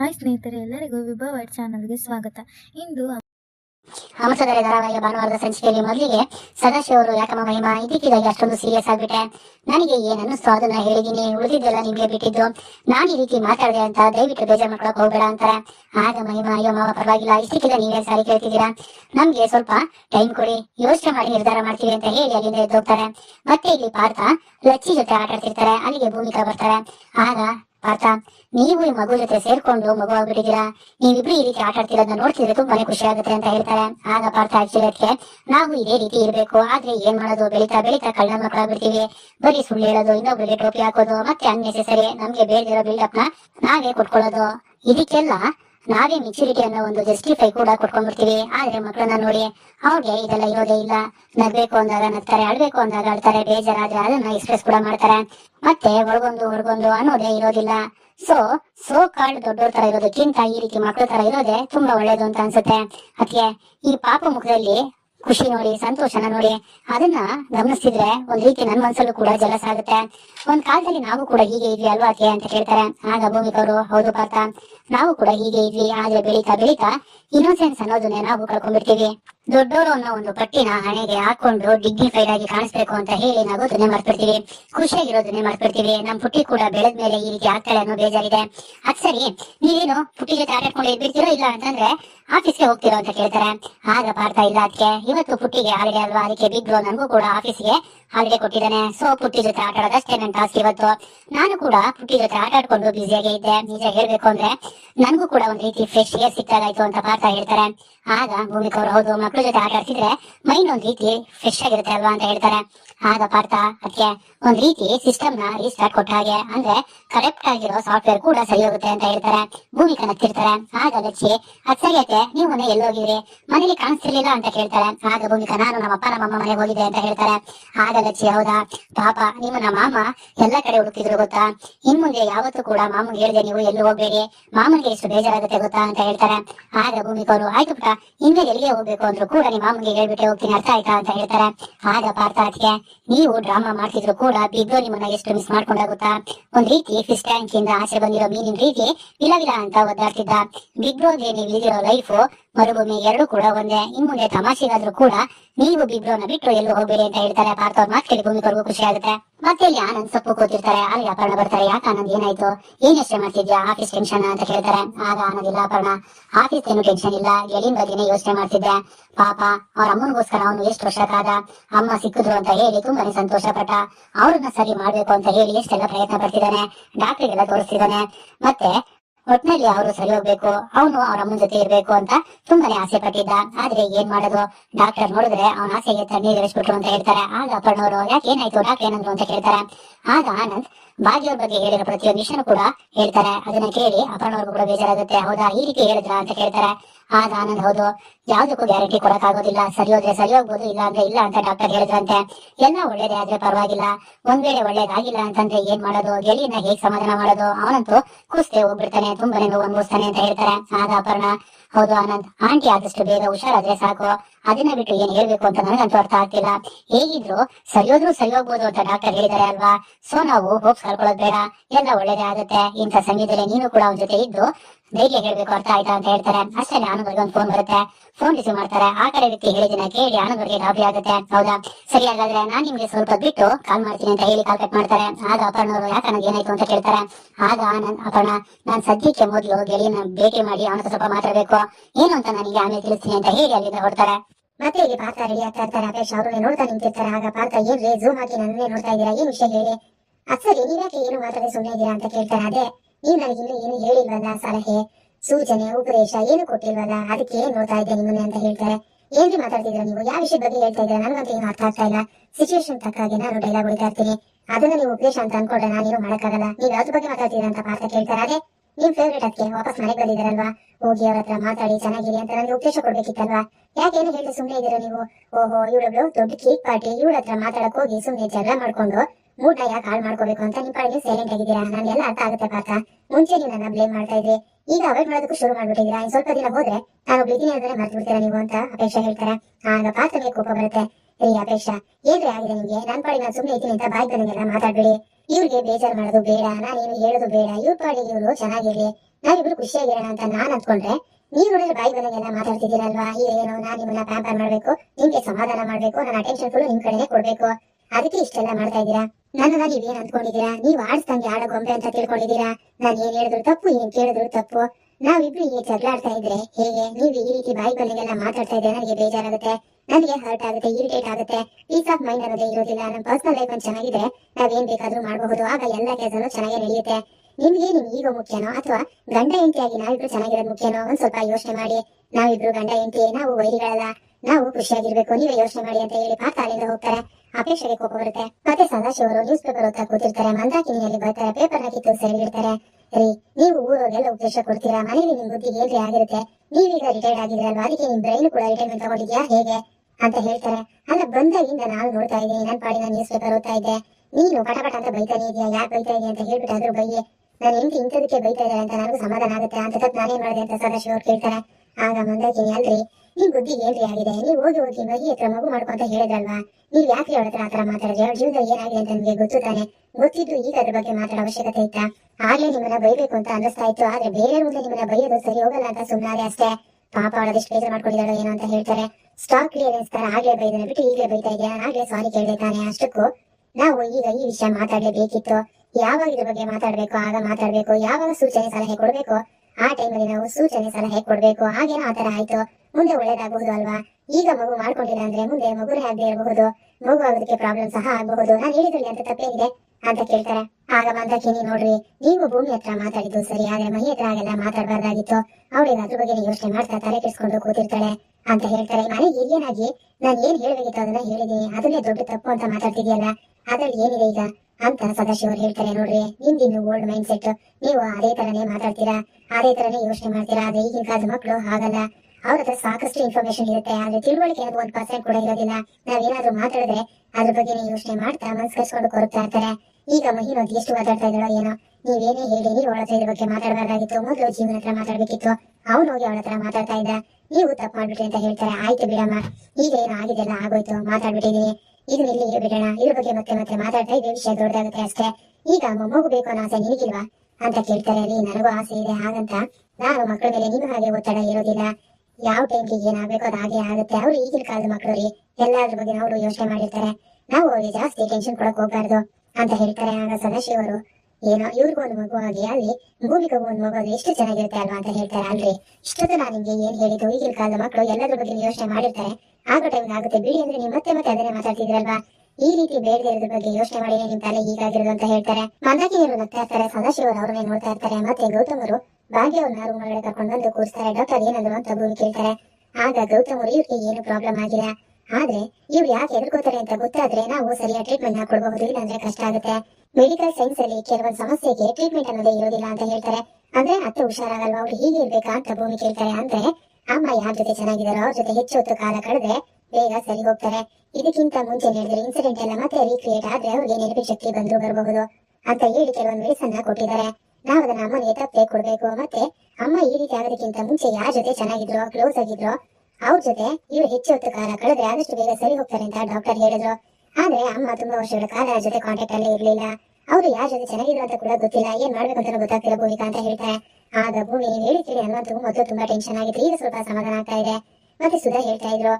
Hi ಸ್ನೇಹಿತರೆ, ಎಲ್ಲರಿಗೂ ವಿಭವ ಚಾನಲ್ಗೆ ಸ್ವಾಗತ. ಇಂದು ಅಮಸದರೆ ಧಾರಾವಾಹಿಯ ಭಾನುವಾರದ ಸಂಚಿಕೆಯಲ್ಲಿ ಮೊದಲಿಗೆ ಸದಾಶಿವರು ಯಾಕಮ್ಮ ಮಹಿಮಾ ಇದಕ್ಕಿದಾಗಿ ಅಷ್ಟೊಂದು ಸೀರಿಯಸ್ ಆಗ್ಬಿಟ್ಟೆ ನನಗೆ ಏನ್ ಅನ್ನಿಸ್ತು ಅದನ್ನ ಹೇಳಿದೀನಿ ಉಳಿದಿದ್ದೆಲ್ಲ ನಿಮಗೆ ಬಿಟ್ಟಿದ್ದು. ನಾನು ಈ ರೀತಿ ಮಾತಾಡಿದೆ ಅಂತ ದಯವಿಟ್ಟು ಬೇಜಾರು ಮಾಡ್ಕೊಳಕ್ ಹೋಗ್ಬೇಡ ಅಂತಾರೆ. ಆಗ ಮಹಿಮಾ, ಅಯ್ಯೋ ಮಾವ, ಪರವಾಗಿಲ್ಲ, ಇಷ್ಟಕ್ಕಿಲ್ಲ ನೀವೇ ಸಾರಿ ಕೇಳ್ತಿದ್ದೀರಾ? ನಮ್ಗೆ ಸ್ವಲ್ಪ ಟೈಮ್ ಕೊಡಿ, ಯೋಚನೆ ಮಾಡಿ, ನಿರ್ಧಾರ ಮಾಡ್ತೀವಿ ಅಂತ ಹೇಳಿ ಅಲ್ಲಿಂದ ಎದ್ದೋಗ್ತಾರೆ ಮತ್ತೆ ಇಲ್ಲಿ ಪಾರ್ಥ ಲಚ್ಚಿ ಜೊತೆ ಆಟ ಆಡ್ತಿರ್ತಾರೆ ಅಲ್ಲಿಗೆ ಭೂಮಿಕಾ ಬರ್ತಾರೆ. ಆಗ ಪಾರ್ಥ, ನೀವು ಈ ಮಗು ಜೊತೆ ಸೇರ್ಕೊಂಡು ಮಗು ಆಗ್ಬಿಟ್ಟಿದ್ದೀರಾ? ನೀವಿಬ್ರು ಈ ರೀತಿ ಆಟ ಆಡ್ತಿರೋದನ್ನ ನೋಡ್ತಿದ್ರೆ ತುಂಬಾನೇ ಖುಷಿ ಆಗುತ್ತೆ ಅಂತ ಹೇಳ್ತಾರೆ. ಆಗ ಪಾರ್ಥ ಆಶ್ಚರ್ಯಕ್ಕೆ ನಾವು ಇದೇ ರೀತಿ ಇರ್ಬೇಕು. ಆದ್ರೆ ಏನ್ ಮಾಡೋದು? ಬೆಳಿತಾ ಬೆಳಿತಾ ಕಳ್ಳ ಮಕ್ಕಳಾಗ್ಬಿಡ್ತೀವಿ. ಬರೀ ಸುಳ್ಳು ಹೇಳೋದು, ಇನ್ನೊಬ್ರಿಗೆ ಟೋಪಿ ಹಾಕೋದು, ಮತ್ತೆ ಅನ್ನೆಸೆಸರಿ ನಮ್ಗೆ ಬೇಡದಿರೋ ಬಿಲ್ಡಪ್ನ ನಾವೇ ಕೊಟ್ಕೊಳ್ಳೋದು. ಇದಕ್ಕೆಲ್ಲ ನಾವೇ ಮೆಚುರಿಟಿ ಅನ್ನೋ ಒಂದು ಜಸ್ಟಿಫೈ ಕೂಡ ಕೊಟ್ಕೊಂಡ್ಬಿಡ್ತೀವಿ. ಆದ್ರೆ ಮಕ್ಕಳನ್ನ ನೋಡಿ ಅವ್ರಿಗೆ ಇದೆಲ್ಲ ಇರೋದೇ ಇಲ್ಲ. ನಗ್ಬೇಕು ಅಂದಾಗ ನಗ್ತಾರೆ, ಅಳ್ಬೇಕು ಅಂದಾಗ ಅಳ್ತಾರೆ, ಬೇಜಾರಾದ್ರೆ ಅದನ್ನ ಎಕ್ಸ್ಪ್ರೆಸ್ ಕೂಡ ಮಾಡ್ತಾರೆ. ಮತ್ತೆ ಒಳಗೊಂದು, ಹೊರಗೊಂದು ಅನ್ನೋದೇ ಇರೋದಿಲ್ಲ. ಸೊ ಸೋ ಕಾಲ್ಡ್ ದೊಡ್ಡೋರ್ ತರ ಇರೋದಕ್ಕಿಂತ ಈ ರೀತಿ ಮಕ್ಕಳ ತರ ಇರೋದೇ ತುಂಬಾ ಒಳ್ಳೇದು ಅಂತ ಅನ್ಸುತ್ತೆ. ಅದಕ್ಕೆ ಈ ಪಾಪ ಮುಖದಲ್ಲಿ ಖುಷಿ ನೋಡಿ, ಸಂತೋಷನ ನೋಡಿ, ಅದನ್ನ ಗಮನಿಸಿದ್ರೆ ಒಂದ್ ರೀತಿ ನನ್ ಮನ್ಸಲ್ಲೂ ಕೂಡ ಜಲಸ ಆಗುತ್ತೆ ಒಂದ್ ಕಾಲದಲ್ಲಿ ನಾವು ಕೂಡ ಹೀಗೆ ಇದ್ವಿ ಅಲ್ವಾ ಅತ್ತೆ ಅಂತ ಕೇಳ್ತಾರೆ. ಆಗ ಭೂಮಿಕವರು, ಹೌದು ಪಾರ್ಥ, ನಾವು ಕೂಡ ಹೀಗೆ ಇದ್ವಿ, ಆದ್ರೆ ಬೆಳೀತಾ ಬೆಳೀತಾ ಇನ್ನೊಸೆನ್ಸ್ ಅನ್ನೋದನ್ನೇ ನಾವು ಕಳ್ಕೊಂಡ್ಬಿಡ್ತೀವಿ. ದೊಡ್ಡವರು ಅನ್ನೋ ಒಂದು ಪಟ್ಟಿನ ಹಣೆಗೆ ಹಾಕೊಂಡು ಡಿಗ್ನಿಫೈಡ್ ಆಗಿ ಕಾಣಿಸ್ಬೇಕು ಅಂತ ಹೇಳಿ ನಗೋದನ್ನೇ ಮರ್ತ್ಬಿಡ್ತೀವಿ. ಖುಷಿಯಾಗಿರೋದನ್ನೇ ಮಾಡ್ಬಿಡ್ತೀವಿ ನಮ್ ಪುಟ್ಟಿ ಕೂಡ ಬೆಳೆದ ಮೇಲೆ ಈ ರೀತಿ ಆಗ್ತಾಳೆ ಅನ್ನೋ ಬೇಜಾರಿದೆ. ಅದ್ ಸರಿ, ನೀವೇನು ಪುಟ್ಟಿ ಜೊತೆ ಆಟ ಆಡ್ಕೊಂಡು ಇದ್ಬಿಡ್ತೀರೋ ಇಲ್ಲ ಅಂತಂದ್ರೆ ಆಫೀಸ್ಗೆ ಹೋಗ್ತಿರೋ ಅಂತ ಕೇಳ್ತಾರೆ. ಆಗ ಪಾರ್ಥ ಇಲ್ಲ ಅದಕ್ಕೆ ಇವತ್ತು ಪುಟ್ಟಿಗೆ ಹಾಲಿಡೆ ಅಲ್ವಾ? ಅದಕ್ಕೆ ಬಿದ್ದು ನನಗೂ ಕೂಡ ಆಫೀಸ್ಗೆ ಹಾಲಿಡೆ ಕೊಟ್ಟಿದ್ದಾನೆ. ಸೊ ಪುಟ್ಟಿ ಜೊತೆ ಆಟ ಆಡೋದಷ್ಟೇ ನನ್ನ ಟಾಸ್ಕ್ ಇವತ್ತು. ನಾನು ಕೂಡ ಪುಟ್ಟಿ ಜೊತೆ ಆಟ ಆಡ್ಕೊಂಡು ಬ್ಯುಸಿಯಾಗಿ ಇದ್ದೆ. ನಿಜ ಹೇಳ್ಬೇಕು ಅಂದ್ರೆ ನನಗೂ ಕೂಡ ಒಂದ್ ರೀತಿ ಫ್ರೆಶ್ ಏರ್ ಸಿಕ್ಕಾಗಾಯ್ತು ಅಂತ ಪಾರ್ಥ ಹೇಳ್ತಾರೆ. ಆಗ ಭೂಮಿಕ ಅವರು ಹೌದು ಮಕ್ಕಳ ಜೊತೆ ಆಟ ಆಡ್ತಿದ್ರೆ ಮೈಂಡ್ ಒಂದ್ ರೀತಿ ಫ್ರೆಶ್ ಆಗಿರುತ್ತೆ ಅಲ್ವಾ ಅಂತ ಹೇಳ್ತಾರೆ. ಆಗ ಪಾರ್ಥ ಅದಕ್ಕೆ ಒಂದ್ ರೀತಿ ಸಿಸ್ಟಮ್ನ ರೀಸ್ಟಾರ್ಟ್ ಕೊಟ್ಟ ಹಾಗೆ, ಅಂದ್ರೆ ಕರೆಕ್ಟ್ ಆಗಿರೋ ಸಾಫ್ಟ್ವೇರ್ ಕೂಡ ಸರಿ ಹೋಗುತ್ತೆ ಅಂತ ಹೇಳ್ತಾರೆ. ಭೂಮಿಕ ನಗ್ತಿರ್ತಾರೆ. ಆಗ ಲಚ್ಚಿ, ಅದ್ ಸರಿ ಯಾಕೆ ನೀವು ಮನೆ ಎಲ್ಲೋಗಿದ್ರಿ ಮನೇಲಿ ಕಾಣಿಸ್ತಿರ್ಲಿಲ್ಲ ಅಂತ ಕೇಳ್ತಾರೆ. ಆಗ ಭೂಮಿಕ, ನಾನು ನಮ್ಮ ಅಪ್ಪ, ನಮ್ಮ ಅಮ್ಮ ಮನೆಗೆ ಹೋಗಿದ್ದೆ ಅಂತ ಹೇಳ್ತಾರೆ. ಆಗ ಲಚ್ಚಿ ಹೌದಾ? ಪಾಪ ನಿಮ್ಮನ್ನ ನಮ್ಮ ಮಾಮ ಎಲ್ಲ ಕಡೆ ಹುಡುಕಿದ್ರು ಗೊತ್ತಾ? ಇನ್ ಮುಂದೆ ಯಾವತ್ತೂ ಕೂಡ ಮಾಮನ್ ಹೇಳಿದೆ, ನೀವು ಎಲ್ಲೂ ಹೋಗ್ಬೇಡಿ. ಮಾಮನ್ಗೆ ಎಷ್ಟು ಬೇಜಾರಾಗುತ್ತೆ ಗೊತ್ತಾ? ಅಂತ ಹೇಳ್ತಾರೆ. ಆಗ ಭೂಮಿಕ ಅವರು ಆಯ್ತು ಪುಟ ಹಿಂದೆ ಎಲ್ಲಿಗೆ ಹೋಗ್ಬೇಕು ಅಂದ್ರು ಕೂಡ ನಿಮ್ಮ ಮಾಮನ್ಗೆ ಹೇಳ್ಬಿಟ್ಟೆ ಹೋಗ್ತೀನಿ, ಅರ್ಥ ಆಯ್ತಾ? ಅಂತ ಹೇಳ್ತಾರೆ. ಆಗ ಪಾರ್ಥ ನೀವು ಡ್ರಾಮಾ ಮಾಡ್ತಿದ್ರು ಕೂಡ ಬಿಗ್ ನಿಮ್ಮನ್ನ ಎಷ್ಟು ಮಿಸ್ ಮಾಡ್ಕೊಂಡಾಗುತ್ತಾ ಒಂದ್ ರೀತಿ ಫಿಶ್ ಟ್ಯಾಂಕ್ ಇಂದ ಆಸೆ ಬಂದಿರೋ ಮೀನಿನ ರೀತಿ ವಿಲ ಅಂತ ಒದ್ದಾಡ್ತಿದ್ದ. ಬಿಗ್ ಬ್ರೋಗೆ ನೀವು ಇಳಿದಿರೋ ಲೈಫು ಮರುಭೂಮಿ ಎರಡು ಕೂಡ ಒಂದೇ. ಇನ್ ಮುಂದೆ ತಮಾಷೆಗಾದ್ರೂ ಕೂಡ ನೀವು ಬಿಬ್ರೋನ ಬ್ರೋನ ಬಿಟ್ಟು ಎಲ್ಲೂ ಹೋಗ್ಬೇಡಿ ಅಂತ ಹೇಳ್ತಾರೆ. ಪಾರ್ಥ ಅವ್ರ ಮಾತು ಕೇಳಿ ಭೂಮಿಕರ್ಗೂ ಖುಷಿ ಆಗುತ್ತೆ. ಮತ್ತೆ ಇಲ್ಲಿ ಆನಂದ್ ಸೊಪ್ಪು ಕೂತಿರ್ತಾರೆ. ಅಲ್ಲಿ ಅಪರ್ಣ ಬರ್ತಾರೆ. ಯಾಕೆ ಆನಂದ್ ಏನಾಯ್ತು? ಏನ್ ಯೋಚನೆ ಮಾಡ್ತಿದ್ಯಾ? ಆಫೀಸ್ ಟೆನ್ಷನ್ ಅಂತ ಕೇಳ್ತಾರೆ. ಆಗ ಆನಂದ್ ಇಲ್ಲ ಅಪರ್ಣ. ಆಫೀಸ್ ಏನು ಟೆನ್ಷನ್ ಇಲ್ಲ. ಎಲ್ಲಿನ ಬಗ್ಗೆನೇ ಯೋಚನೆ ಮಾಡ್ತಿದ್ದೆ. ಪಾಪ, ಅವ್ರ ಅಮ್ಮನಿಗೋಸ್ಕರ ಅವನು ಎಷ್ಟು ವರ್ಷ ಕಾದ ಅಮ್ಮ ಸಿಕ್ಕಿದ್ರು ಅಂತ ಹೇಳಿ ತುಂಬಾನೇ ಸಂತೋಷ ಪಟ್ಟ ಅವ್ರನ್ನ ಸರಿ ಮಾಡ್ಬೇಕು ಅಂತ ಹೇಳಿ ಎಷ್ಟೆಲ್ಲ ಪ್ರಯತ್ನ ಪಡ್ತಿದ್ದಾನೆ. ಡಾಕ್ಟರ್ಗೆಲ್ಲ ತೋರಿಸ್ತಿದ್ದಾನೆ. ಮತ್ತೆ ಒಟ್ನಲ್ಲಿ ಅವರು ಸರಿ ಹೋಗ್ಬೇಕು, ಅವನು ಅವ್ರ ಅಮ್ಮನ ಜೊತೆ ಇರ್ಬೇಕು ಅಂತ ತುಂಬಾನೇ ಆಸೆ ಪಟ್ಟಿದ್ದ. ಆದ್ರೆ ಏನ್ ಮಾಡೋದು? ಡಾಕ್ಟರ್ ನೋಡಿದ್ರೆ ಅವನ ಆಸೆಗೆ ತಣ್ಣೀರ್ ಇರಿಸ್ಬಿಟ್ರು ಅಂತ ಹೇಳ್ತಾರೆ. ಆಗ ಅಪರ್ಣವರು, ಯಾಕೆ ಏನಾಯ್ತು? ಡಾಕ್ಟರ್ ಏನಂದ್ರು ಅಂತ ಕೇಳ್ತಾರೆ. ಆಗ ಆನಂದ್ ಭಾಗ್ಯವ್ರ ಬಗ್ಗೆ ಹೇಳಿರೋ ಪ್ರತಿಯೊಂದು ವಿಷಯನೂ ಕೂಡ ಹೇಳ್ತಾರೆ. ಅದನ್ನ ಕೇಳಿ ಅಪರ್ಣವ್ರಿಗೂ ಕೂಡ ಬೇಜಾರಾಗುತ್ತೆ. ಹೌದಾ? ಈ ರೀತಿ ಹೇಳಿದ್ರ ಅಂತ ಕೇಳ್ತಾರೆ. ಆದ ಆನಂದ್ ಹೌದು. ಯಾವ್ದಕ್ಕೂ ಗ್ಯಾರಂಟಿ ಕೊಡಕ್ ಆಗೋದಿಲ್ಲ ಸರಿ ಹೋದ್ರೆ ಸರಿ ಹೋಗ್ಬೋದು, ಇಲ್ಲ ಅಂದ್ರೆ ಇಲ್ಲ ಅಂತ ಡಾಕ್ಟರ್ ಹೇಳಿದ್ರಂತೆ. ಎಲ್ಲ ಒಳ್ಳೇದೇ ಆದ್ರೆ ಪರವಾಗಿಲ್ಲ. ಒಂದ್ ವೇಳೆ ಒಳ್ಳೇದಾಗಿಲ್ಲ ಅಂತಂದ್ರೆ ಏನ್ ಮಾಡೋದು? ಗೆಳೆಯನ್ನ ಹೇಗ್ ಸಮಾಧಾನ ಮಾಡೋದು? ಅವನಂತೂ ಕುಸ್ತೆ ಹೋಗ್ಬಿಡ್ತಾನೆ, ತುಂಬಾನೇ ನೋವು ಅನುಭವಿಸ್ತಾನೆ ಅಂತ ಹೇಳ್ತಾರೆ. ಆದ ಅಪರ್ಣ, ಹೌದು ಆನಂದ್. ಆಂಟಿ ಆದಷ್ಟು ಬೇಗ ಹುಷಾರಾದ್ರೆ ಸಾಕು. ಅದನ್ನ ಬಿಟ್ಟು ಏನ್ ಹೇಳ್ಬೇಕು ಅಂತ ನನಗಂತೂ ಅರ್ಥ ಆಗ್ತಿಲ್ಲ. ಹೇಗಿದ್ರು ಸರಿಯೋದ್ರು ಸರಿ ಹೋಗ್ಬೋದು ಅಂತ ಡಾಕ್ಟರ್ ಹೇಳಿದಾರೆ ಅಲ್ವಾ? ಸೊ ನಾವು ಹೋಪ್ಸ್ ಕಳ್ಕೊಳ್ಳೋದು ಬೇಡ. ಎಲ್ಲ ಒಳ್ಳೇದೇ ಆಗುತ್ತೆ. ಇಂಥ ಸಮಯದಲ್ಲಿ ನೀನು ಕೂಡ ಅವ್ನ ಜೊತೆ ಇದ್ದು ಧೈರ್ಯ ಹೇಳ್ಬೇಕು ಅರ್ಥ ಆಯ್ತಾ ಅಂತ ಹೇಳ್ತಾರೆ. ಅಷ್ಟೇ ಆನಂದ್ಗೆ ಒಂದು ಫೋನ್ ಬರುತ್ತೆ. ಫೋನ್ ರಿಸೀವ್ ಮಾಡ್ತಾರೆ. ಆ ಕಡೆ ವ್ಯಕ್ತಿ ಹೇಳಿದಿನ ಕೇಳಿ ಆನಂದ್ಗೆ ಗಾಬರಿ ಆಗುತ್ತೆ. ಹೌದಾ? ಸರಿ, ಹಾಗಾದ್ರೆ ನಾನ್ ನಿಮ್ಗೆ ಸ್ವಲ್ಪ ಬಿಟ್ಟು ಕಾಲ್ ಮಾಡ್ತೀನಿ ಅಂತ ಹೇಳಿ ಕಾಲ್ ಕಟ್ ಮಾಡ್ತಾರೆ. ಆಗ ಅಪರ್ಣವರು ಯಾಕೆ ನನಗೆ ಏನಾಯ್ತು ಅಂತ ಕೇಳ್ತಾರೆ. ಆಗ ಆನಂದ್, ಅಪರ್ಣ, ನಾನ್ ಸದ್ಯಕ್ಕೆ ಮೊದಲು ಗೆಳೆಯನ ಭೇಟಿ ಮಾಡಿ ಅವನ ಸ್ವಲ್ಪ ಮಾತಾಡಬೇಕು. ಏನು ಅಂತ ನನಗೆ ಆಮೇಲೆ ತಿಳಿಸ್ತೀನಿ ಅಂತ ಹೇಳಿ ಅಲ್ಲಿಂದ ಹೊಡ್ತಾರೆ ಮತ್ತೆ ಇಲ್ಲಿ ಪಾರ್ಥ ರೆಡಿ ಆಗ್ತಾ ಇರ್ತಾರೆ. ಅಪೇಕ್ಷ ಅವ್ರನ್ನೇ ನೋಡ್ತಾ ನಿಂತಿರ್ತಾರೆ. ಆಗ ಪಾರ್ಥ ಏನ್ರಿ ಜೂಮ್ ಹಾಕಿ ನನ್ನೇ ನೋಡ್ತಾ ಇದ್ದೀರಾ? ಏನ್ ವಿಷಯ ಹೇಳಿ? ಅದ್ ಸರಿ ನೀವ್ಯಾಕೆ ಏನು ಮಾತಾಡಿ ಸುಮ್ಮನೆ ಇದ್ದೀರಾ ಅಂತ ಕೇಳ್ತಾರೆ. ಅದೇ, ನೀವು ನನಗೆ ಇನ್ನೂ ಏನು ಹೇಳಿಲ್ವಲ್ಲ ಸಲಹೆ, ಸೂಚನೆ, ಉಪದೇಶ ಏನು ಕೊಟ್ಟಿಲ್ವಲ್ಲ, ಅದಕ್ಕೆ ನೋಡ್ತಾ ಇದ್ದೆ ನಿಮ್ಮನ್ನೇ ಅಂತ ಹೇಳ್ತಾರೆ. ಏನ್ರಿ ಮಾತಾಡ್ತಿದ್ರ ನೀವು? ಯಾವ ವಿಷಯದ ಬಗ್ಗೆ ಹೇಳ್ತಾ ಇದ್ದೀರಾ? ನನಗಂತೂ ಏನು ಅರ್ಥ ಆಗ್ತಾ ಇಲ್ಲ. ಸಿಚುವೇಶನ್ ತಕ್ಕ ನಾನು ಡೈಲಾಗ್ ಹೊಡಿತಾ ಇರ್ತೀನಿ. ಅದನ್ನ ನೀವು ಉಪದೇಶ ಅಂತ ಅನ್ಕೊಂಡ್ರೆ ನಾನೇನು ಮಾಡಕ್ಕಾಗಲ್ಲ. ನೀವು ಯಾವ್ದ್ರ ಬಗ್ಗೆ ಮಾತಾಡ್ತೀರಾ ಅಂತ ಪಾರ್ಥ ಕೇಳ್ತಾರೆ. ಅದೇ ನಿಮ್ ಫೇವ್ರೇಟ್ ಅದಕ್ಕೆ ವಾಪಸ್ ಮನೆಗೆ ಬಂದಿದ್ದಾರಲ್ವಾ? ಹೋಗಿ ಅವ್ರ ಹತ್ರ ಮಾತಾಡಿ, ಚೆನ್ನಾಗಿರಿ ಅಂತ ನನಗೆ ಉಪದೇಶ ಕೊಡ್ಬೇಕಿತ್ತಲ್ವಾ? ಯಾಕೇನು ಹೇಳಿ ಸುಮ್ಮನೆ ಇದ್ದೀರಾ ನೀವು? ಓಹೋ, ಇವಳೊಬ್ಳು ದೊಡ್ಡ ಕೇಕ್ ಪಾರ್ಟಿ ಇವಳ ಹತ್ರ ಮಾತಾಡಕ್ ಹೋಗಿ ಸುಮ್ಮನೆ ಜಗಳ ಮಾಡ್ಕೊಂಡು ಮೂಡ್ನ ಯಾಕೆ ಹಾಳು ಮಾಡ್ಕೋಬೇಕು ಅಂತ ನಿಮ್ ಪಾಡಿಗೆ ಸೈಲೆಂಟ್ ಆಗಿದ್ದೀರಾ? ನನಗೆಲ್ಲ ಅರ್ಥ ಆಗುತ್ತೆ ಪಾತ್ರ ಮುಂಚೆ ನೀವು ನನ್ನ ಬ್ಲೇಮ್ ಮಾಡ್ತಾ ಇದ್ರಿ. ಈಗ ಅವಾಯ್ಡ್ ಮಾಡೋದಕ್ಕೂ ಶುರು ಮಾಡ್ಬಿಟ್ಟಿದ್ದೀರಾ? ಇನ್ ಸ್ವಲ್ಪ ದಿನ ಹೋದ್ರೆ ನಾನು ಒಬ್ಳಿದ್ದೀನಿ ಅಂದ್ರೆ ಮರ್ತು ಬಿಡ್ತೀರಾ ನೀವು ಅಂತ ಅಪೇಕ್ಷೆ ಹೇಳ್ತಾರೆ. ಆಗ ಪಾತ್ರ ಕೋಪ ಬರುತ್ತೆ. ರೀ ಅಪೇಕ್ಷ, ಏನ್ರಿ ಆಗಿದೆ ನಿಮ್ಗೆ? ನನ್ ಪಾಡಿ ನಾನು ಸುಮ್ಮನೆ ಇದ್ದೀನಿ ಅಂತ ಬಾಯ್ ಬಂದಂಗೆಲ್ಲ ಮಾತಾಡ್ಬೇಡಿ. ಇವ್ರಿಗೆ ಬೇಜಾರ್ ಮಾಡೋದು ಬೇಡ, ನಾನೇನು ಹೇಳೋದು ಬೇಡ, ಇವ್ರ ಪಾಡಿಗೆ ಇವ್ರು ಚೆನ್ನಾಗಿರ್ಲಿ, ನಾವಿಬ್ರು ಖುಷಿಯಾಗಿರೋಣ ಅಂತ ನಾನ್ ಅಂದ್ಕೊಂಡ್ರೆ ನೀವ್ ನೋಡಿದ್ರೆ ಬಾಯಿ ಬಂದಂಗೆಲ್ಲ ಮಾತಾಡ್ತಿದ್ದೀರಲ್ವಾ? ಈಗ ಏನು ನಾನ್ ನಿಮ್ಮನ್ನ ಪ್ಯಾಂಪರ್ ಮಾಡ್ಬೇಕು, ನಿಮ್ಗೆ ಸಮಾಧಾನ ಮಾಡ್ಬೇಕು, ನನ್ನ ಅಟೆನ್ಷನ್ ಫುಲ್ ನಿಮ್ ಕಡೆನೆ ಕೊಡ್ಬೇಕು. ಅದಕ್ಕೆ ಇಷ್ಟೆಲ್ಲ ಮಾಡ್ತಾ ಇದ್ದೀರಾ? ನನ್ನನ್ನ ನೀವೇನ್ ಅನ್ಕೊಂಡಿದ್ದೀರಾ? ನೀವ್ ಆಡ್ಸ್ದಂಗೆ ಆಡೋ ಗೊಂಬೆ ಅಂತ ತಿಳ್ಕೊಂಡಿದ್ದೀರಾ? ನಾನು ಏನ್ ಹೇಳಿದ್ರು ತಪ್ಪು, ಏನ್ ಕೇಳಿದ್ರು ತಪ್ಪು. ನಾವಿಬ್ರು ಹೀಗೆ ಜಗಳಾಡ್ತಾ ಇದ್ರೆ ಹೇಗೆ? ನೀವು ಈ ರೀತಿ ಬಾಯಿ ಕೊನೆಗೆಲ್ಲ ಮಾತಾಡ್ತಾ ಇದ್ರೆ ನನಗೆ ಬೇಜಾರಾಗುತ್ತೆ. ನನಗೆ ಹರ್ಟ್ ಆಗುತ್ತೆ ಇರಿಟೇಟ್ ಆಗುತ್ತೆ. ಪೀಸ್ ಆಫ್ ಮೈಂಡ್ ಅನ್ನೋದೇ ಇರೋದಿಲ್ಲ. ನಮ್ಮ ಪರ್ಸನಲ್ ಲೈಫ್ ಒಂದು ಚೆನ್ನಾಗಿದ್ರೆ ನಾವೇನ್ ಬೇಕಾದ್ರೂ ಮಾಡಬಹುದು. ಆಗ ಎಲ್ಲ ಕೆಲಸನೂ ಚೆನ್ನಾಗಿ ನಡೆಯುತ್ತೆ. ನಿಮ್ಗೆ ನಿಮ್ ಈಗ ಮುಖ್ಯನೋ ಅಥವಾ ಗಂಡ ಹೆಂಡತಿಯಾಗಿ ನಾವಿಬ್ರು ಚೆನ್ನಾಗಿರೋದು ಮುಖ್ಯನೋ ಒಂದ್ ಸ್ವಲ್ಪ ಯೋಚನೆ ಮಾಡಿ. ನಾವಿಬ್ರು ಗಂಡ ಹೆಂಡತಿ, ನಾವು ವೈರಿಗಳಲ್ಲ. ನಾವು ಖುಷಿಯಾಗಿರ್ಬೇಕು. ನೀವೇ ಯೋಚನೆ ಮಾಡಿ ಅಂತ ಹೇಳಿ ಪಾತ್ರ ಅಲ್ಲಿಂದ ಹೋಗ್ತಾರೆ. ಅಪೇಕ್ಷೆಗೆ ಕೋಪ ಬರುತ್ತೆ. ಮತ್ತೆ ಸದಾಶಿವರು ನ್ಯೂಸ್ ಪೇಪರ್ ಓದ್ತಾ ಕೂತಿರ್ತಾರೆ. ಮಂದಾಕಿನಿಯಲ್ಲಿ ಬರ್ತಾರೆ. ಪೇಪರ್ ಹಾಕಿ ಕಿತ್ತು ರೀ ನೀವು ಊರೋಗೆಲ್ಲ ಉಪದೇಶ ಕೊಡ್ತೀರಾ? ಮನೇಲಿ ನಿಮ್ ಬುದ್ಧಿ ಏನ್ರಿ ಆಗಿರುತ್ತೆ. ನೀವೀಗ ರಿಟೈರ್ಡ್ ಆಗಿದ್ರಲ್ವಾ? ಅದಕ್ಕೆ ನಿಮ್ ಬ್ರೈನ್ ಕೂಡ ರಿಟೈರ್ಮೆಂಟ್ ತಗೊಂಡಿದ್ಯಾ? ಹೇಗೆ? ಅಂತ ಹೇಳ್ತಾರೆ. ಅಲ್ಲ, ಬಂದಾಗಿಂದ ನಾನು ನೋಡ್ತಾ ಇದ್ದೀನಿ ನನ್ನ ಪಾಡಿನ ನ್ಯೂಸ್ ಪೇಪರ್ ಓದ್ತಾ ಇದ್ದೆ. ನೀನು ಪಟ ಪಟ ಅಂತ ಬೈತಾನೆ ಇದೆಯಾ? ಯಾಕೆ ಬೈತಾ ಇದೆಯಾ ಅಂತ ಹೇಳ್ಬಿಟ್ಟಾದ್ರೂ ಬೈಯೆ. ನಾನು ಹೆಂಡತಿ ಇಂಥದಕ್ಕೆ ಬೈತಾ ಇದ್ದಾರೆ ಅಂತ ನನಗೂ ಸಮಾಧಾನ ಆಗುತ್ತೆ? ಅಂತ ನಾನೇನ್ ಮಾಡಿದೆ ಅಂತ ಸದಾಶಿವ ಅವ್ರು ಕೇಳ್ತಾರೆ. ಆಗ ಮಂದಾಕಿನಿ, ಅಲ್ರಿ ನಿಮ್ ಬುದ್ಧಿ ಏನ್ರಿ ಆಗಿದೆ. ನೀವು ಹೋಗಿ ಹೋಗಿ ಮಗಿ ಹತ್ರ ಮಗು ಮಾಡ್ಕೊಂತ ಹೇಳಿದ್ರಲ್ವಾ? ನೀವ್ ಯಾಕೆ ಅವಳ ಹತ್ರ ಆತರ ಮಾತಾಡಿದ್ರೆ ಅವ್ರ ಜೀವನ ಏನಾಗಿದೆ ಅಂತ ನಿಮಗೆ ಗೊತ್ತು ತಾನೆ ಗೊತ್ತಿದ್ದು ಈಗ ಅದ್ರ ಬಗ್ಗೆ ಮಾತಾಡೋ ಅವಶ್ಯಕತೆ ಇತ್ತಾ? ಆಗ್ಲೇ ನಿಮ್ಮನ್ನ ಬೈಬೇಕು ಅಂತ ಅನ್ನಿಸ್ತಾ ಇತ್ತು. ಆದ್ರೆ ಬೇರೆ ಮುಂದೆ ನಿಮ್ಮನ್ನ ಬೈಯೋದು ಸರಿ ಹೋಗಲ್ಲ ಅಂತ ಸುಮ್ಮನಾದ್ರೆ ಅಷ್ಟೇ. ಪಾಪ ಅವಳದಷ್ಟು ಬೇಜಾರ್ ಮಾಡ್ಕೊಂಡಿದ್ದಾಳು ಏನೋ ಅಂತ ಹೇಳ್ತಾರೆ. ಸ್ಟಾಕ್ ಕ್ಲಿಯರೆನ್ಸ್ ತರ ಆಗ್ಲೇ ಬೈದನ ಬಿಟ್ಟು ಈಗಲೇ ಬೈತಾ ಇದೆಯಾ? ಆಗ್ಲೇ ಸಾರಿ ಕೇಳಿದೆ ತಾನೆ ಅಷ್ಟಕ್ಕೂ. ನಾವು ಈಗ ಈ ವಿಷಯ ಮಾತಾಡಲೇಬೇಕಿತ್ತು. ಯಾವಾಗ ಇದ್ರ ಬಗ್ಗೆ ಮಾತಾಡ್ಬೇಕು, ಆಗ ಮಾತಾಡ್ಬೇಕು. ಯಾವಾಗ ಸೂಚನೆ, ಸಲಹೆ ಕೊಡ್ಬೇಕು ಆ ಟೈಮಲ್ಲಿ ನಾವು ಸೂಚನೆ, ಸಲಹೆ ಕೊಡ್ಬೇಕು. ಹಾಗೇನೋ ಆತರ ಆಯ್ತು. ಮುಂದೆ ಒಳ್ಳೇದಾಗಬಹುದು ಅಲ್ವಾ? ಈಗ ಮಗು ಮಾಡ್ಕೊಂಡಿಲ್ಲ ಅಂದ್ರೆ ಮುಂದೆ ಮಗುನೇ ಆಗದೆ ಇರಬಹುದು. ಮಗು ಆಗೋದಕ್ಕೆ ಪ್ರಾಬ್ಲಮ್ ಸಹ ಆಗಬಹುದು. ನಾನು ಹೇಳಿದ್ರಲ್ಲಿ ಅಂತ ತಪ್ಪೇನಿದೆ ಅಂತ ಕೇಳ್ತಾರೆ. ಆಗ ಮಂದಕಿನಿ ನೋಡ್ರಿ, ನೀವು ಭೂಮಿ ಹತ್ರ ಮಾತಾಡಿದ್ದು ಸರಿ, ಆದ್ರೆ ಮಹಿ ಹತ್ರ ಆಗೆಲ್ಲ ಮಾತಾಡಬಾರ್ದಾಗಿತ್ತು. ಅವಳಿಗೆ ಅದ್ರ ಬಗ್ಗೆ ಯೋಚನೆ ಮಾಡ್ತಾ ತಲೆ ಕೆಡಿಸ್ಕೊಂಡು ಕೂತಿರ್ತಾಳೆ ಅಂತ ಹೇಳ್ತಾರೆ. ಮನೆಗೆ ಹಿರಿಯನಾಗಿ ನಾನು ಏನ್ ಹೇಳ್ಬೇಕಿತ್ತು ಅದನ್ನ ಹೇಳಿದೀನಿ ಅದನ್ನೇ ದೊಡ್ಡ ತಪ್ಪು ಅಂತ ಮಾತಾಡ್ತಿದ್ಯಲ್ಲ? ಅದ್ರಲ್ಲಿ ಏನಿದೆ ಈಗ? ಅಂತ ಸದಾಶಿವ ಹೇಳ್ತಾರೆ ನೋಡ್ರಿ. ನಿಮ್ದಿನ್ನು ಓಲ್ಡ್ ಮೈಂಡ್ ಸೆಟ್ ನೀವು ಅದೇ ತರನೇ ಮಾತಾಡ್ತೀರಾ, ಅದೇ ತರನೇ ಯೋಚನೆ ಮಾಡ್ತೀರಾ, ಆದ್ರೆ ಈಗಿನ ಕಾಲದ ಮಕ್ಕಳು ಹಾಗಲ್ಲ. ಅವ್ರ ಹತ್ರ ಸಾಕಷ್ಟು ಇನ್ಫಾರ್ಮೇಶನ್ ಇರುತ್ತೆ, ಆದ್ರೆ ತಿಳುವಳಿಕೆ ಅನ್ನೋದು ಒಂದ್ ಪರ್ಸೆಂಟ್ ಕೂಡ ಇರೋದಿಲ್ಲ. ನಾವೇನಾದ್ರೂ ಮಾತಾಡಿದ್ರೆ ಅದ್ರ ಬಗ್ಗೆ ಯೋಚನೆ ಮಾಡ್ತಾ ಮನ್ಸ್ ಕರ್ಸ್ಕೊಂಡು ಕೊರಗ್ತಾ ಇರ್ತಾರೆ. ಈಗ ಮಹಿಳೆ ಎಷ್ಟು ಮಾತಾಡ್ತಾ ಇದ್ದಾಳೋ ಏನೋ. ನೀವೇನೇ ಹೇಳಿ, ನೀವು ಅವಳ ಹತ್ರ ಇದ್ರ ಬಗ್ಗೆ ಮಾತಾಡಬಾರ್ದಾಗಿತ್ತು. ಮೊದಲು ಜೀವನ ಹತ್ರ ಮಾತಾಡ್ಬೇಕಿತ್ತು. ಅವ್ನು ಹೋಗಿ ಅವಳ ಹತ್ರ ಮಾತಾಡ್ತಾ ಇದ್ದ. ನೀವು ತಪ್ಪು ಮಾಡ್ಬಿಟ್ರಿ ಅಂತ ಹೇಳ್ತಾರೆ. ಆಯ್ತು ಬಿಡಮ್ಮ. ಈಗ ಏನು ಆಗಿದೆಲ್ಲ ಆಗೋಯ್ತು. ಮಾತಾಡ್ಬಿಟ್ಟಿದೀನಿ. ಇದನ್ನ ಇಲ್ಲಿ ಬಿಡೋಣ. ಇದ್ರ ಬಗ್ಗೆ ಮತ್ತೆ ಮತ್ತೆ ಮಾತಾಡ್ತಾ ಇದ್ದೆ. ವಿಷಯ ದೊಡ್ಡದಾಗುತ್ತೆ ಅಷ್ಟೇ. ಈಗ ಮೊಮ್ಮಗು ಬೇಕು ಅನ್ನೋ ಆಸೆ ನಿನಗಿಲ್ವಾ? ಅಂತ ಕೇಳ್ತಾರೆ. ರೀ ನನಗೂ ಆಸೆ ಇದೆ. ಹಾಗಂತ ನಾನು ಮಕ್ಕಳ ಮೇಲೆ ನಿಮ್ಮ ಹಾಗೆ ಒತ್ತಡ ಇರೋದಿಲ್ಲ. ಯಾವ ಟೈಮ್ಗೆ ಏನಾಗಬೇಕು ಅದು ಹಾಗೆ ಆಗುತ್ತೆ. ಅವ್ರು ಈಗಿನ ಕಾಲದ ಮಕ್ಕಳು ರೀ ಎಲ್ಲಾದ್ರ ಬಗ್ಗೆ ಅವರು ಯೋಚನೆ ಮಾಡಿರ್ತಾರೆ. ನಾವು ಅವ್ರಿಗೆ ಜಾಸ್ತಿ ಟೆನ್ಷನ್ ಕೊಡಕ್ ಹೋಗ್ಬಾರ್ದು ಅಂತ ಹೇಳ್ತಾರೆ. ಆಗ ಸದಾಶಿವರು ಏನೋ ಇವ್ರಿಗೂ ಒಂದು ಮಗು ಆಗಿ ಅಲ್ಲಿ ಭೂಮಿಗೂ ಒಂದು ಮಗು ಅದು ಎಷ್ಟು ಚೆನ್ನಾಗಿರುತ್ತೆ ಅಲ್ವಾ ಅಂತ ಹೇಳ್ತಾರೆ. ಅಲ್ರಿ, ಇಷ್ಟೊತ್ತು ನಾನು ನಿಮ್ಗೆ ಏನ್ ಹೇಳಿದ್ದು? ಈಗಿನ ಕಾಲದ ಮಕ್ಕಳು ಎಲ್ಲದ್ರ ಬಗ್ಗೆ ಯೋಚನೆ ಮಾಡಿರ್ತಾರೆ. ಆಗೋ ಟೈಮ್ ಆಗುತ್ತೆ. ಬಿಡಿ ಅಂದ್ರೆ ನೀವು ಮತ್ತೆ ಮತ್ತೆ ಅದನ್ನೇ ಮಾತಾಡ್ತಿದ್ರಲ್ವಾ ಈ ರೀತಿ ಬೇಡದೇ ಇರೋದ್ರ ಬಗ್ಗೆ ಯೋಚನೆ ಮಾಡಿ ನಿಮ್ ತಲೆ ಅಂತ ಹೇಳ್ತಾರೆ. ಮಂದಾಕಿನಿಯರು ನಗ್ತಾ ಇರ್ತಾರೆ ಸದಾಶಿವರು ಅವ್ರನ್ನೇ ನೋಡ್ತಾ ಇರ್ತಾರೆ. ಮತ್ತೆ ಗೌತಮರು ಭಾಗ್ಯವನ್ನು ರೂಮ್ ಒಳಗಡೆ ಕರ್ಕೊಂಡು ಬಂದು ಕೂರಿಸ್ತಾರೆ. ಡಾಕ್ಟರ್ ಏನಂದ್ರು ಅಂತ ಭೂಮಿ ಕೇಳ್ತಾರೆ. ಆಗ ಗೌತಮರು ಇವ್ರಿಗೆ ಏನು ಪ್ರಾಬ್ಲಮ್ ಆಗಿಲ್ಲ ಆದ್ರೆ ಇವ್ರು ಯಾಕೆ ಎದುರ್ಕೋತಾರೆ ಅಂತ ಗೊತ್ತಾದ್ರೆ ನಾವು ಸರಿಯಾದ ಟ್ರೀಟ್ಮೆಂಟ್ನ ಕೊಡಬಹುದು ಇಲ್ಲಾಂದ್ರೆ ಕಷ್ಟ ಆಗುತ್ತೆ. ಮೆಡಿಕಲ್ ಸೈನ್ಸ್ ಅಲ್ಲಿ ಕೆಲವೊಂದು ಸಮಸ್ಯೆಗೆ ಟ್ರೀಟ್ಮೆಂಟ್ ಅನ್ನೋದೇ ಇರೋದಿಲ್ಲ ಅಂತ ಹೇಳ್ತಾರೆ. ಅಂದ್ರೆ ಅತ್ತೆ ಹುಷಾರಾಗಲ್ವಾ? ಅವ್ರು ಹೀಗೆ ಇರ್ಬೇಕಾ ಅಂತ ಭೂಮಿ ಕೇಳ್ತಾರೆ. ಅಂದ್ರೆ ಅಮ್ಮ ಯಾರ ಜೊತೆ ಚೆನ್ನಾಗಿದಾರೋ ಅವ್ರ ಜೊತೆ ಹೆಚ್ಚು ಹೊತ್ತು ಕಾಲ ಕಳೆದ್ರೆ ಬೇಗ ಸರಿ ಹೋಗ್ತಾರೆ. ಇದಕ್ಕಿಂತ ಮುಂಚೆ ನಡೆದಿರೋ ಇನ್ಸಿಡೆಂಟ್ ಎಲ್ಲ ಮತ್ತೆ ರೀಕ್ರಿಯೇಟ್ ಆದ್ರೆ ಅವ್ರಿಗೆ ನೆನಪಿನ ಶಕ್ತಿ ಬಂದ್ರು ಬರಬಹುದು ಅಂತ ಹೇಳಿ ಕೆಲವೊಂದು ಮೆಡಿಸನ್ ಕೊಟ್ಟಿದ್ದಾರೆ. ನಾವು ಅದನ್ನ ಅಮ್ಮನಿಗೆ ತಪ್ಪೇ ಕೊಡ್ಬೇಕು ಮತ್ತೆ ಅಮ್ಮ ಈ ರೀತಿ ಆಗೋದಕ್ಕಿಂತ ಮುಂಚೆ ಯಾರ ಜೊತೆ ಚೆನ್ನಾಗಿದ್ರು ಕ್ಲೋಸ್ ಆಗಿದ್ರು, ಅವ್ರ ಜೊತೆ ಇವ್ರು ಹೆಚ್ಚು ಹೊತ್ತು ಕಾಲ ಕಳೆದ್ರೆ ಆದಷ್ಟು ಬೇಗ ಸರಿ ಹೋಗ್ತಾರೆ ಅಂತ ಡಾಕ್ಟರ್ ಹೇಳಿದ್ರು. ಆದ್ರೆ ಅಮ್ಮ ತುಂಬಾ ವರ್ಷಗಳ ಕಾಲ ಜೊತೆ ಕಾಂಟ್ಯಾಕ್ಟ್ ಅಲ್ಲೇ ಇರ್ಲಿಲ್ಲ. ಅವರು ಯಾರ ಜೊತೆ ಚೆನ್ನಾಗಿದ್ರು ಅಂತ ಕೂಡ ಗೊತ್ತಿಲ್ಲ. ಏನ್ ಮಾಡ್ಬೇಕು ಅಂತ ಗೊತ್ತಾಗ್ತಿಲ್ಲ ಭೂಮಿಕಾ ಅಂತ ಹೇಳ್ತಾರೆ. ಆಗ ಭೂಮಿ ನೀವು ಹೇಳ್ತೀರಿ ಅನ್ನುವಂತೂ ಮೊದಲು ತುಂಬಾ ಟೆನ್ಷನ್ ಆಗಿತ್ತು. ಈಗ ಸ್ವಲ್ಪ ಸಮಾಧಾನ ಆಗ್ತಾ ಇದೆ. ಮತ್ತೆ ಸುಧಾ ಹೇಳ್ತಾ ಇದ್ರು,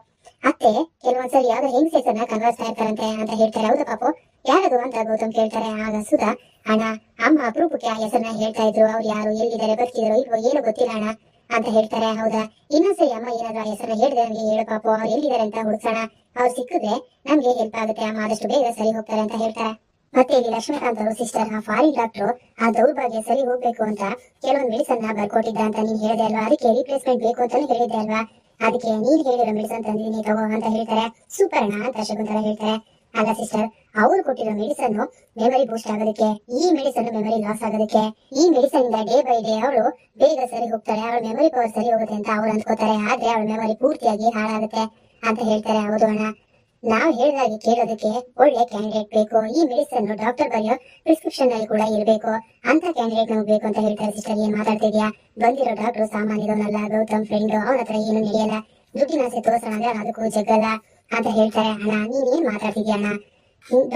ಅತ್ತೆ, ಕೆಲವೊಂದ್ಸರಿ ಯಾವ್ದೋ ಹೆಂಗ್ ಹೆಸರನ್ನ ಕನ್ವರ್ಸ್ತಾ ಇರ್ತಾರಂತೆ ಅಂತ ಹೇಳ್ತಾರೆ. ಹೌದು ಪಾಪು, ಯಾರದು ಅಂತ ಗೌತಮ್ ಕೇಳ್ತಾರೆ. ಆಗ ಸುಧಾ, ಅಣ್ಣ, ಅಮ್ಮ ಅಪರೂಪಕ್ಕೆ ಆ ಹೆಸರನ್ನ ಹೇಳ್ತಾ ಇದ್ರು. ಅವ್ರು ಯಾರು, ಎಲ್ಲಿದ್ದಾರೆ, ಬದುಕಿದ್ರು, ಇಲ್ವೋ, ಏನು ಗೊತ್ತಿಲ್ಲ ಅಣ್ಣ, ಅಂತ ಹೇಳ್ತಾರೆ. ಹೌದಾ? ಇನ್ನೊಂದ್ಸರಿ ಅಮ್ಮ ಏನಾದ್ರು ಆ ಹೆಸರನ್ನ ಹೇಳಿದ್ರೆ ನಮ್ಗೆ ಹೇಳು ಪಾಪು, ಅವ್ರು ಎಲ್ಲಿದ್ದಾರೆ ಅಂತ ಹುಡ್ಸೋಣ. ಅವ್ರು ಸಿಕ್ಕಿದ್ರೆ ನಮ್ಗೆ ಹೆಲ್ಪ್ ಆಗುತ್ತೆ. ಅಮ್ಮ ಆದಷ್ಟು ಬೇಗ ಸರಿ ಹೋಗ್ತಾರೆ, ಅಂತ ಹೇಳ್ತಾರೆ. ಮತ್ತೆ ಇಲ್ಲಿ ಲಕ್ಷ್ಮೀಕಾಂತ್ ಅವರು ಸಿಸ್ಟರ್ ಆ ಫಾರಿನ್ ಡಾಕ್ಟರ್ ಆ ದೌರ್ಭಾಗ್ಯ ಸರಿ ಹೋಗ್ಬೇಕು ಅಂತ ಕೆಲವೊಂದು ಮೆಡಿಸನ್ ಬರ್ಕೊಟ್ಟಿದ್ದ ಅಂತ ನೀನ್ ಹೇಳಿದೆ ಅಲ್ವಾ? ಅದಕ್ಕೆ ರಿಪ್ಲೇಸ್ಮೆಂಟ್ ಬೇಕು ಅಂತಾನೆ ಹೇಳಿದ್ದೆ ಅಲ್ವಾ? ಅದಕ್ಕೆ ನೀನ್ ಹೇಳಿರೋ ಮೆಡಿಸನ್ ತಂದಿದ್ದೀನಿ ತಗೋ ಅಂತ ಹೇಳ್ತಾರೆ. ಸೂಪರ್ಣ ಅಂತ ಶಕುಂತಲ ಹೇಳ್ತಾರೆ. ಅಲ್ಲ ಸಿಸ್ಟರ್ ಅವ್ರು ಕೊಟ್ಟಿರೋ ಮೆಡಿಸನ್ ಮೆಮರಿ ಬೂಸ್ಟ್ ಆಗೋದಕ್ಕೆ, ಈ ಮೆಡಿಸನ್ ಮೆಮರಿ ಲಾಸ್ ಆಗೋದಕ್ಕೆ, ಈ ಮೆಡಿಸನ್ ಇಂದ ಡೇ ಬೈ ಡೇ ಅವಳು ಬೇಗ ಸರಿ ಹೋಗ್ತಾರೆ ಅವಳ ಮೆಮರಿ ಪವರ್ ಸರಿ ಹೋಗುತ್ತೆ ಅಂತ ಅವ್ರು ಅನ್ಕೋತಾರೆ ಆದ್ರೆ ಅವಳ ಮೆಮರಿ ಪೂರ್ತಿಯಾಗಿ ಹಾಳಾಗುತ್ತೆ ಅಂತ ಹೇಳ್ತಾರೆ. ಹೌದು ಅಣ್ಣ. ನಾವು ಹೇಳಿದಾಗೆ ಕೇಳೋದಕ್ಕೆ ಒಳ್ಳೆ ಕ್ಯಾಂಡಿಡೇಟ್ ಬೇಕು. ಈ ಮೆಡಿಸನ್ ಡಾಕ್ಟರ್ ಬರೆಯೋ ಪ್ರಿಸ್ಕ್ರಿಪ್ಷನ್ ಅಲ್ಲಿ ಕೂಡ ಇರಬೇಕು. ಅಂತ ಕ್ಯಾಂಡಿಡೇಟ್ ನಮ್ಗೆ ಬೇಕು ಅಂತ ಹೇಳ್ತಾರೆ ಸಿಸ್ಟರ್ ಏನ್ ಮಾತಾಡ್ತಿದ್ಯಾ? ಬಂದಿರೋ ಡಾಕ್ಟರ್ ಸಾಮಾನ್ಯದವನಲ್ಲ, ಗೌತಮ್ ಫ್ರೆಂಡ್ ಅವನ ಹತ್ರ ಏನು ನಡೆಯಲ್ಲ. ದುಡ್ಡಿನ ಆಸೆ ತೋರಿಸೋಣ ಅಂದ್ರೆ ಅದಕ್ಕೂ ಜಗ್ಗಲ್ಲ ಅಂತ ಹೇಳ್ತಾರೆ. ಅಣ್ಣ, ನೀನ್ ಏನ್ ಮಾತಾಡ್ತಿದ್ಯಾ ಅಣ್ಣ?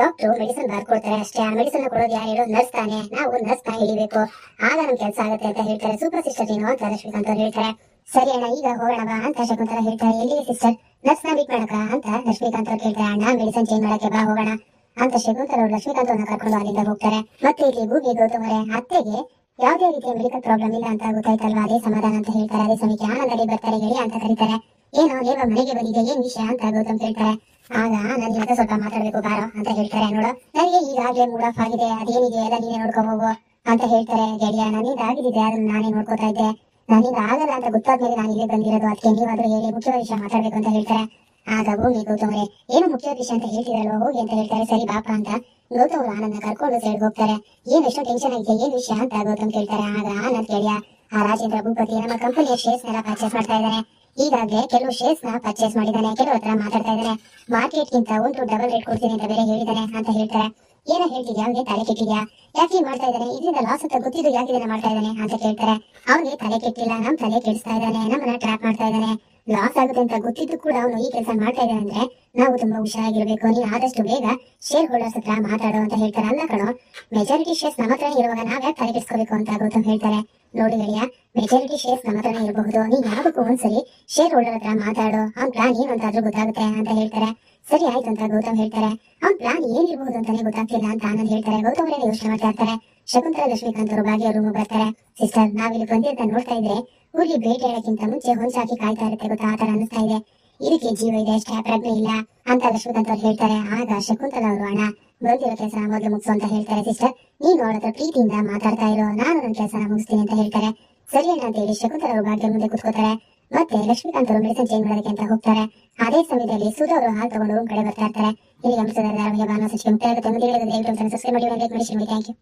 ಡಾಕ್ಟರ್ ಮೆಡಿಸನ್ ಬರ್ಕೊಡ್ತಾರೆ ಅಷ್ಟೇ. ಆ ಮೆಡಿಸನ್ ಕೊಡೋದು ಯಾರು ಹೇಳೋ ನರ್ಸ್ ತಾನೆ. ನಾವು ನರ್ಸ್ನ ಹಿಡಿಬೇಕು. ಆಗ ನಮ್ ಕೆಲಸ ಆಗುತ್ತೆ ಅಂತ ಹೇಳ್ತಾರೆ. ಸೂಪರ್ ಸಿಸ್ಟರ್ ಏನು ಅಂತ ರಶ್ಮಿಕಾಂತ್ ಹೇಳ್ತಾರೆ. ಸರಿ ಅಣ್ಣ, ಈಗ ಹೋಗೋಣ ಅಂತ ಶಕುಂತಲ ಹೇಳ್ತಾರೆ. ಎಲ್ಲಿಗೆ ಸಿಸ್ಟರ್ ನರ್ಸ್ನ ಮೀಟ್ ಮಾಡಕ ಅಂತ ಲಕ್ಷ್ಮೀಕಾಂತ್ ಅವ್ರು ಕೇಳ್ತಾರೆ, ಅಣ್ಣ ಮೆಡಿಸನ್ ಚೇಂಜ್ ಮಾಡಕ್ಕೆ ಬಾ, ಹೋಗೋಣ. ಅಂತ ಶಕುಂತಲ ಅವರು ಲಕ್ಷ್ಮೀಕಾಂತ್ ಅವ್ರನ್ನ ಕರ್ಕೊಂಡು ಅಲ್ಲಿಂದ ಹೋಗ್ತಾರೆ. ಮತ್ತೆ ಇಲ್ಲಿ ಭೂಮಿ ಗೌತಮರೆ, ಅತ್ತೆಗೆ ಯಾವುದೇ ರೀತಿಯ ಮೆಡಿಕಲ್ ಪ್ರಾಬ್ಲಮ್ ಇಲ್ಲ ಅಂತ ಗೊತ್ತಾಯ್ತಲ್ವಾ? ಅದೇ ಸಮಾಧಾನ ಅಂತ ಹೇಳ್ತಾರೆ, ಅದೇ ಸಮಯಕ್ಕೆ ಆನಂದಡಿ ಬರ್ತಾರೆ ಹೇಳಿ ಅಂತ ಕರೀತಾರೆ. ಏನೋ ದೇವ ಮನೆಗೆ ಬಂದಿದೆ, ಏನ್ ವಿಷಯ ಅಂತ ಗೌತಮ್ ಕೇಳ್ತಾರೆ. ಆಗ ನನ್ ಜೊತೆ ಸ್ವಲ್ಪ ಮಾತಾಡ್ಬೇಕು, ಬಾರೋ ಅಂತ ಹೇಳ್ತಾರೆ, ನೋಡು, ನನಗೆ ಈಗಾಗಲೇ ಮೂಡ್ ಆಫ್ ಆಗಿದೆ, ಅದೇನಿದೆ ಎಲ್ಲ ನೀನೇ ನೋಡ್ಕೊ ಹೋಗು ಅಂತ ಹೇಳ್ತಾರೆ ಗೆಳೆಯ. ನನ್ನಿಂದ ಆಗಿದ್ದಿದೆ ಅದನ್ನ ನಾನೇ ನೋಡ್ಕೋತಾ ಇದ್ದೆ. ನನ್ನಿಂದ ಆಗಲ್ಲ ಅಂತ ಗೊತ್ತಾದ್ಮೇಲೆ ನಾನು ಇಲ್ಲೇ ಬಂದಿರೋದು. ಅದಕ್ಕೆ ನೀವಾದ್ರೂ ಹೇಳಿ ಮುಖ್ಯವಾದ ವಿಷಯ ಮಾತಾಡ್ಬೇಕು ಅಂತ ಹೇಳ್ತಾರೆ. ಆಗ ಭೂಮಿ ಗೌತಮರೇ ಏನು ಮುಖ್ಯವಾದ ವಿಷಯ ಅಂತ ಹೇಳ್ತಿದ್ರಲ್ವ? ಹೋಗಿ ಅಂತ ಹೇಳ್ತಾರೆ. ಸರಿ ಬಾಪ ಅಂತ ಗೌತಮ್ ಅವರು ಆನಂದ ಕರ್ಕೊಂಡು ಸೈಡ್ ಹೋಗ್ತಾರೆ. ಏನ್ ಎಷ್ಟೋ ಟೆನ್ಷನ್ ಆಗಿದೆ, ಏನ್ ವಿಷಯ ಅಂತ ಗೌತಮ್ ಕೇಳ್ತಾರೆ. ಆಗ ಆನಂದ್ ಕೇಳಿಯ ಆ ರಾಜೇಂದ್ರ ಭೂಪತಿ ನಮ್ಮ ಕಂಪನಿಯ ಶೇರ್ಸ್ ನೆಲ್ಲ ಪರ್ಚೇಸ್ ಮಾಡ್ತಾ ಇದ್ದಾರೆ ಈಗಾಗಲೇ ಕೆಲವು ಶೇರ್ಸ್ನ ಪರ್ಚೇಸ್ ಮಾಡಿದ್ದಾನೆ ಕೆಲವು ಹತ್ರ ಮಾತಾಡ್ತಾ ಇದ್ದಾರೆ ಮಾರ್ಕೆಟ್ ಗಿಂತ ಒಂದು ಡಬಲ್ ರೇಟ್ ಕೊಡ್ತೀನಿ ಅಂತ ಬೇರೆ ಹೇಳಿದ್ದಾನೆ ಅಂತ ಹೇಳ್ತಾರೆ. ಏನೋ ಹೇಳ್ತಿದ್ಯಾ? ಅವ್ನಿಗೆ ತಲೆ ಕೆಟ್ಟಿದ್ಯಾ? ಯಾಕೆ ಮಾಡ್ತಾ ಇದ್ದಾನೆ? ಇದರಿಂದ ಲಾಸ್ ಅಂತ ಗೊತ್ತಿದ್ದು ಯಾಕೆ ಇದನ್ನ ಮಾಡ್ತಾ ಇದ್ದಾನೆ ಅಂತ ಕೇಳ್ತಾರೆ. ಅವನಿಗೆ ತಲೆ ಕೆಟ್ಟಿಲ್ಲ, ನಮ್ ತಲೆ ಕೆಡಿಸ್ತಾ ಇದ್ದಾನೆ, ನಮ್ಮನ್ನ ಟ್ರ್ಯಾಪ್ ಮಾಡ್ತಾ ಇದ್ದಾನೆ. ಲಾಸ್ ಆಗುತ್ತೆ ಅಂತ ಗೊತ್ತಿದ್ದು ಕೂಡ ಅವನು ಈ ಕೆಲಸ ಮಾಡ್ತಾ ಇದ್ದಾನೆ ಅಂದ್ರೆ ನಾವು ತುಂಬಾ ಹುಷಾರಾಗಿರ್ಬೇಕು. ನೀವು ಆದಷ್ಟು ಬೇಗ ಶೇರ್ ಹೋಲ್ಡರ್ಸ್ ಹತ್ರ ಮಾತಾಡು ಅಂತ ಹೇಳ್ತಾರೆ. ಅಲ್ಲ ಕಣೋ ಮೆಜಾರಿಟಿ ಶೇರ್ಸ್ ನಮ್ಮ ಹತ್ರ ಇರುವಾಗ ನಾವ್ ಯಾಕೆ ತಲೆ ಕೆಡಿಸ್ಕೋಬೇಕು ಅಂತ ಗೌತಮ್ ಹೇಳ್ತಾರೆ. ನೋಡಿ ಗೆಳೆಯ ಮೆಜಾರಿಟಿ ಶೇರ್ಸ್ ನಮ್ಮ ಹತ್ರನೇ ಇರಬಹುದು. ನೀನ್ ಯಾವ್ದಕ್ಕೂ ಒಂದ್ಸರಿ ಶೇರ್ ಹೋಲ್ಡರ್ ಹತ್ರ ಮಾತಾಡು. ಅವ್ನ ಪ್ಲಾನ್ ಏನು ಅಂತಾದ್ರೂ ಗೊತ್ತಾಗುತ್ತೆ ಅಂತ ಹೇಳ್ತಾರೆ. ಸರಿ ಆಯ್ತು ಅಂತ ಗೌತಮ್ ಹೇಳ್ತಾರೆ. ಅವ್ನ ಪ್ಲಾನ್ ಏನಿರಬಹುದು ಅಂತಾನೆ ಗೊತ್ತಾಗ್ತಿಲ್ಲ ಅಂತ ಆನಂದ್ ಹೇಳ್ತಾರೆ. ಗೌತಮ್ ಅವರೇ ಯೋಚನೆ ಮಾಡ್ತಾ ಇರ್ತಾರೆ. ಶಕುಂತಲ ಲಕ್ಷ್ಮೀಕಾಂತ್ ಅವರು ಭಾಗ್ಯ ರೂಮ್ ಬರ್ತಾರೆ. ಸಿಸ್ಟರ್ ನಾವಿಲ್ಲಿ ಬಂದಿರ್ತ ನೋಡ್ತಾ ಇದ್ರೆ ಹುಲಿ ಬೇಟೆ ಹೇಳಕ್ಕಿಂತ ಮುಂಚೆ ಹೊಂಚಾಕಿ ಕಾಯ್ತಾ ಇರುತ್ತೆ ಗೊತ್ತಾ? ಆತರ ಅನಿಸ್ತಾ ಇದೆ. ಇದಕ್ಕೆ ಜೀವ ಇದೆ, ಅಷ್ಟೇ ಪ್ರಜ್ಞೆ ಇಲ್ಲ ಅಂತ ಲಕ್ಷ್ಮೀಕಾಂತ್ ಅವ್ರು ಹೇಳ್ತಾರೆ. ಆಗ ಶಕುಂತಲ ಅವರು, ಅಣ್ಣ, ಬಂದಿರೋ ಕೆಲಸ ಮೊದಲು ಮುಗಿಸು ಅಂತ ಹೇಳ್ತಾರೆ ಸಿಸ್ಟರ್ ನೀನು ಹತ್ರ ಪ್ರೀತಿಯಿಂದ ಮಾತಾಡ್ತಾ ಇರೋ. ನಾನು ನನ್ನ ಕೆಲಸನ ಮುಗಿಸ್ತೀನಿ ಅಂತ ಹೇಳ್ತಾರೆ. ಸರಿ ಅಂತ ಹೇಳಿ ಶಕುಂತಲ ಅವರು ಭಾಗ್ಯ ಮುಂದೆ ಕೂತ್ಕೋತಾರೆ ಮತ್ತೆ ಲಕ್ಷ್ಮೀಕಾಂತ್ ಅವರು ಮೆಡಿಸಿನ್ ಚೇಂಜ್ ಮಾಡೋದಕ್ಕೆ ಅಂತ ಹೋಗ್ತಾರೆ. ಅದೇ ಸಮಯದಲ್ಲಿ ಸುಧಾ ಅವರು ಹಾಲು ತಗೊಂಡು ರೂಮ್ ಕಡೆ ಬರ್ತಾ ಇರ್ತಾರೆ. ಇಲ್ಲಿ ಗಮನಿಸಿದ ಭಾನುವಾರ ಸಚಿವ ಮುಕ್ತಾಯ ಆಗುತ್ತೆ. ಮುಂದೆ ದಯವಿಟ್ಟು ಸಬ್ಸ್ಕ್ರೈಬ್ ಮಾಡಿ ಲೈಕ್ ಮಾಡಿ ಥ್ಯಾಂಕ್ ಯು